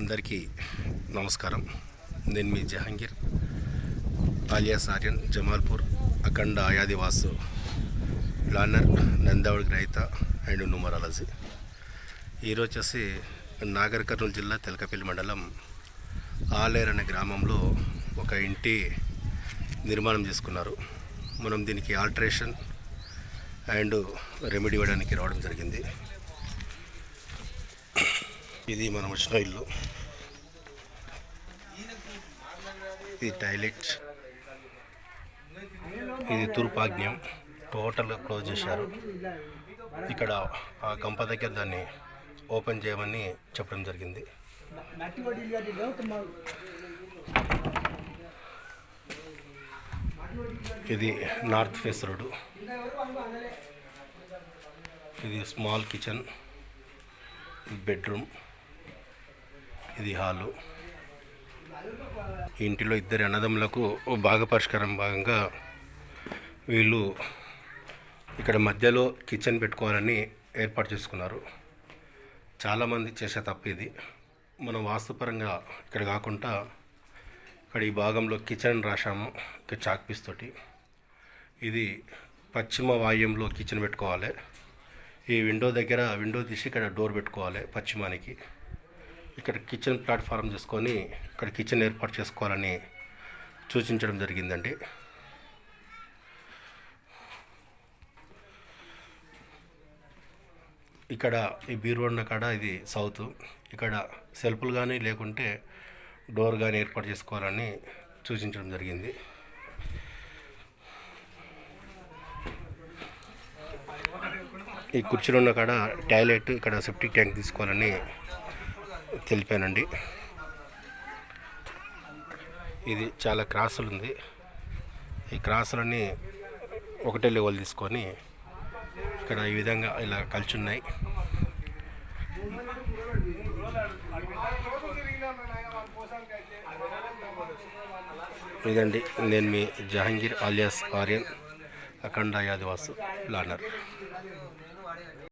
అందరికీ నమస్కారం. నేను మీ జహాంగీర్ ఆలియాస్ ఆర్యన్ జమాల్పూర్ అఖండ ఆయాదివాసు ప్లానర్ నందావడి గ్రహీత అండ్ న్యూమరాలజీ ఈరోజు వచ్చేసి నాగర్ కర్నూలు జిల్లా తెలకపల్లి మండలం ఆలేర్ అనే గ్రామంలో ఒక ఇంటి నిర్మాణం చేసుకున్నారు. మనం దీనికి ఆల్టరేషన్ అండ్ రెమెడీ ఇవ్వడానికి రావడం జరిగింది. ఇది మనం వచ్చిన ఇల్లు. ఇది టాయిలెట్ ఇది తూర్పాగ్న్యం టోటల్ క్లోజ్ చేశారు. ఇక్కడ ఆ కంప దగ్గర దాన్ని ఓపెన్ చేయమని చెప్పడం జరిగింది. ఇది నార్త్ ఫేస్ రోడ్ ఇది స్మాల్ కిచెన్. బెడ్రూమ్. ఇది హాలు. ఇంటిలో ఇద్దరి అన్నదమ్ములకు ఓ భాగ పరిష్కారం భాగంగా వీళ్ళు ఇక్కడ మధ్యలో కిచెన్ పెట్టుకోవాలని ఏర్పాటు చేసుకున్నారు. చాలామంది చేసే తప్పు ఇది. మనం వాస్తుపరంగా ఇక్కడ కాకుండా ఇక్కడ ఈ భాగంలో కిచెన్ రాశాము ఇక్కడ చాక్పీస్ తోటి. ఇది పశ్చిమ వాయుంలో కిచెన్ పెట్టుకోవాలి. ఈ విండో దగ్గర విండో తీసి ఇక్కడ డోర్ పెట్టుకోవాలి పశ్చిమానికి. ఇక్కడ కిచెన్ ప్లాట్ఫారం చేసుకొని ఇక్కడ కిచెన్ ఏర్పాటు చేసుకోవాలని సూచించడం జరిగిందండి. ఇక్కడ ఈ బీరు ఉన్న కాడ ఇది సౌత్. ఇక్కడ సెల్ఫ్లు కానీ లేకుంటే డోర్ కానీ ఏర్పాటు చేసుకోవాలని సూచించడం జరిగింది. ఈ కుర్చీలో ఉన్న కాడ టాయిలెట్ ఇక్కడ సెప్టిక్ ట్యాంక్ తీసుకోవాలని తెలిపానండి. ఇది చాలా క్రాసులు ఉంది ఈ క్రాసులన్నీ ఒకటే లెవెల్ తీసుకొని ఇక్కడ ఈ విధంగా ఇలా కలిచున్నాయి. ఉన్నాయి ఇదండి నేను మీ జహాంగీర్ ఆలియాస్ ఆర్యన్ అఖండ యాదవాసు ప్లానర్